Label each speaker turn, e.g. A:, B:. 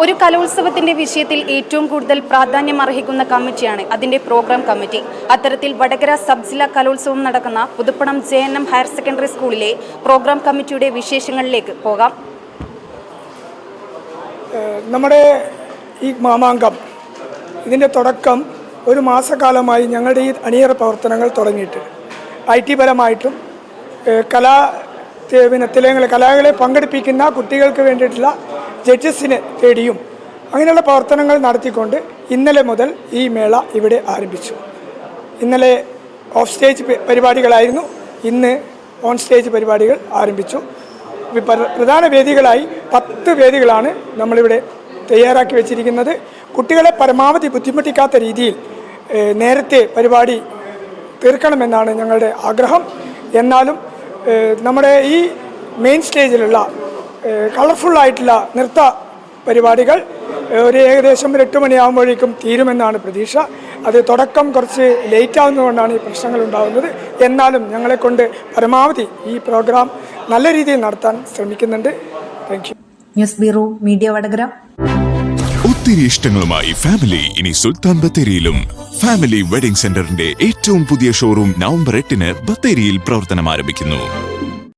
A: ഒരു കലോത്സവത്തിന്റെ വിഷയത്തിൽ ഏറ്റവും കൂടുതൽ പ്രാധാന്യം അർഹിക്കുന്ന കമ്മിറ്റിയാണ് അതിന്റെ പ്രോഗ്രാം കമ്മിറ്റി അത്തരത്തിൽ വടകര സബ് ജില്ലാ കലോത്സവം നടക്കുന്ന Puthuppanam J N M higher secondary സ്കൂളിലെ പ്രോഗ്രാം കമ്മിറ്റിയുടെ വിശേഷങ്ങളിലേക്ക് പോകാം.
B: നമ്മുടെ ഈ മാമാങ്കം ഇതിന്റെ തുടക്കം ഒരു മാസക്കാലമായി ഞങ്ങളുടെ ഈ അണിയറ പ്രവർത്തനങ്ങൾ തുടങ്ങിയിട്ട്. ഐ ടി പരമായിട്ടും കലാ പിന്നെ തിലയങ്ങളെ കലാകളെ പങ്കെടുപ്പിക്കുന്ന കുട്ടികൾക്ക് വേണ്ടിയിട്ടുള്ള ജഡ്ജസിനെ തേടിയും അങ്ങനെയുള്ള പ്രവർത്തനങ്ങൾ നടത്തിക്കൊണ്ട് ഇന്നലെ മുതൽ ഈ മേള ഇവിടെ ആരംഭിച്ചു. ഇന്നലെ ഓഫ് സ്റ്റേജ് പരിപാടികളായിരുന്നു. ഇന്ന് ഓൺ സ്റ്റേജ് പരിപാടികൾ ആരംഭിച്ചു. പ്രധാന വേദികളായി പത്ത് വേദികളാണ് നമ്മളിവിടെ തയ്യാറാക്കി വെച്ചിരിക്കുന്നത്. കുട്ടികളെ പരമാവധി ബുദ്ധിമുട്ടിക്കാത്ത രീതിയിൽ നേരത്തെ പരിപാടി തീർക്കണമെന്നാണ് ഞങ്ങളുടെ ആഗ്രഹം. എന്നാലും നമ്മുടെ ഈ മെയിൻ സ്റ്റേജിലുള്ള കളർഫുള്ളായിട്ടുള്ള നൃത്ത പരിപാടികൾ ഒരു ഏകദേശം ഒരു എട്ട് മണിയാകുമ്പോഴേക്കും തീരുമെന്നാണ് പ്രതീക്ഷ. അത് തുടക്കം കുറച്ച് ലേറ്റ് ആവുന്നതുകൊണ്ടാണ് ഈ പ്രശ്നങ്ങൾ ഉണ്ടാകുന്നത് എന്നാലും ഞങ്ങളെ കൊണ്ട് പരമാവധി ഈ പ്രോഗ്രാം നല്ല രീതിയിൽ നടത്താൻ ശ്രമിക്കുന്നുണ്ട്. Thank you
C: news bureau media Vadakara.
D: ഒത്തിരി ഇഷ്ടങ്ങളുമായി ഫാമിലി ഇനി സുൽത്താൻ ബത്തേരിയിലും. ഫാമിലി വെഡിംഗ് സെന്ററിന്റെ ഏറ്റവും പുതിയ ഷോറൂം നവംബർ എട്ടിന് ബത്തേരിയിൽ പ്രവർത്തനം ആരംഭിക്കുന്നു